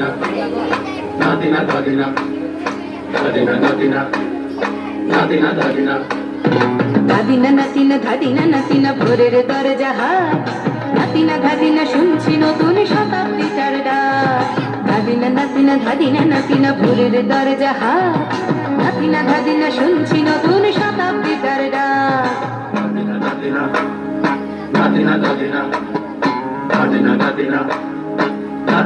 Nadina, Nadina, Nadina, Nadina, Nadina, Nadina, Nadina. নাদিনা নাতিনা ধাদিনা নাতিনা ভোরের দরজা হাত নাতিনা ধাদিনা শুনছি নতুন শতাব্দী তার ডাক নাদিনা নাতিনা ধাদিনা নাতিনা ভোরের দরজা হাত নাতিনা ধাদিনা শুনছি নতুন শতাব্দী তার ডাক নাতিনা নাতিনা নাতিনা ধাদিনা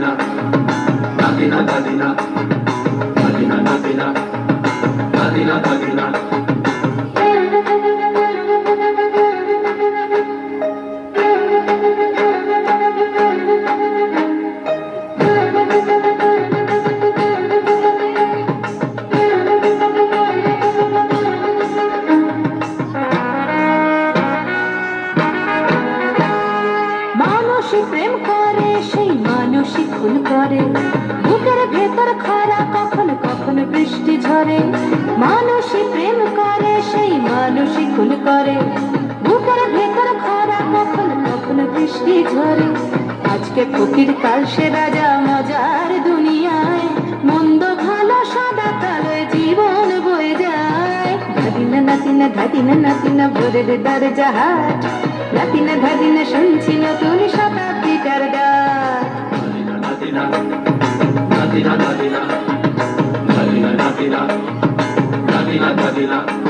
Nadina, Nadina, Nadina. মানুষই খুন করে? বুকের ভেতর খরা কখন কখন বৃষ্টি ঝরে? মানুষই প্রেম করে, সেই মানুষই খুন করে। বুকের ভেতর খরা কখন কখন বৃষ্টি ঝরে? আজকে ফকির কাল সে রাজা মজার দুনিয়ায়। মন্দ ভালো সাদা কালো জীবন বয়ে যায়। ধাদিনা নাতিনা ধাদিনা নাতিনা, ভোরের দরজা নাতিনা ধাদিনা শুনছি নতুন শতাব্দীটার ডাক Nadina, Nadina, Nadina, Nadina, Nadina, Nadina.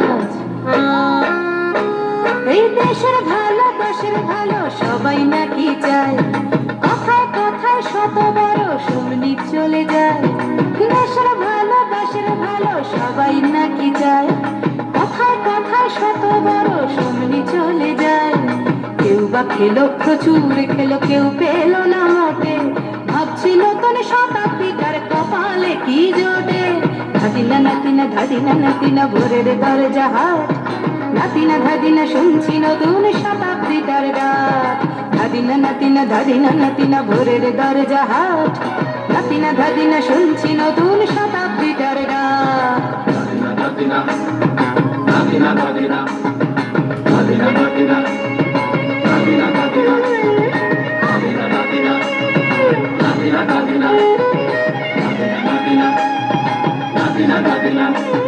ভালো ভালো, সবাই নাকি চায়। কথায় কথায় শত বড় শুমনি চলে যায়। দেশের ভালো ভালো, সবাই নাকি চায়। কথায় কথায় শত বড় শুমনি চলে যায়। কেউ বা খেলো, প্রচুর খেলো, কেউ পেল না মোটে ভাবছি নতুন শতাব্দীটার কপালে কি জোটে? ধাদিনা নাতিনা ধাদিনা নাতিনা, ভোরের দরজা হাট। নাতিনা ধাদিনা শুনছি নতুন শতাব্দী তার ডাক ধাদিনা নাতিনা ধাদিনা নাতিনা ভোরের দরজা হাট। নাতিনা ধাদিনা শুনছি নতুন শতাব্দী তার ডাক ধাদিনা ধাদিনা ধাদিনা ধাদিনা ধাদিনা ধাদিনা ধাদিনা Nadina, Nadina, Nadina, Nadina.